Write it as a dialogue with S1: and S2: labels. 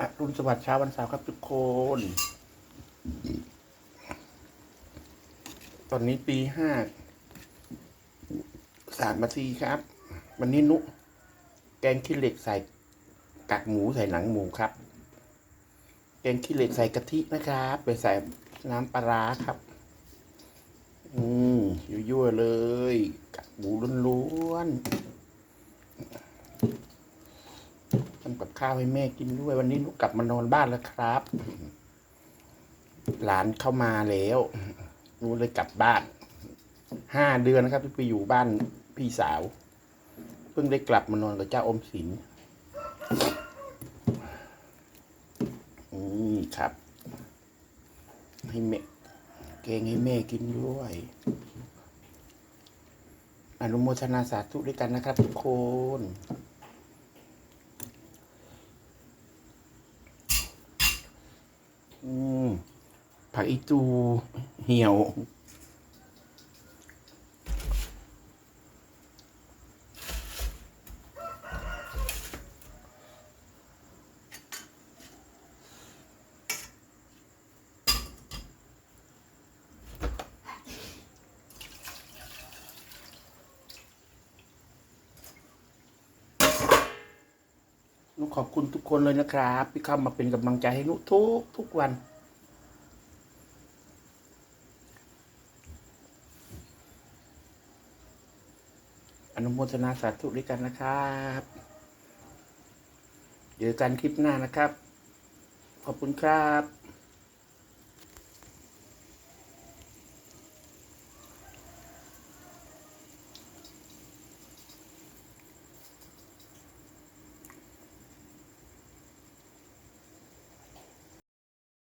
S1: อรุณสวัสดิ์เช้าวันเสาร์ครับทุกคน ตอนนี้ตีห้าสามนาทีครับ วันนี้นุ แกงขี้เหล็กใส่กากหมูใส่หนังหมูครับ แกงขี้เหล็กใส่กะทินะครับไปใส่น้ำปลาร้าครับ อืมยั่วๆเลยกากหมูล้วนๆ ทำกับ ข้าวให้แม่กินด้วย วันนี้หนูกลับมานอนบ้านแล้วครับ หลานเข้ามาแล้วหนูเลยกลับบ้านห้าเดือนนะครับที่ไปอยู่บ้านพี่สาว เพิ่งได้กลับมานอนกับเจ้าอมสินนี่ครับ ให้แม่เกงให้แม่กินด้วยอนุโมทนาสาธุด้วยกันนะครับทุกคน อืม ผักอีตูเหี่ยว ขอบคุณทุกคนเลยนะครับที่เข้ามาเป็นกำลังใจให้นุทุกทุกวัน อนุโมทนาสาธุด้วยกันนะครับเจอกันคลิปหน้านะครับ ขอบคุณครับ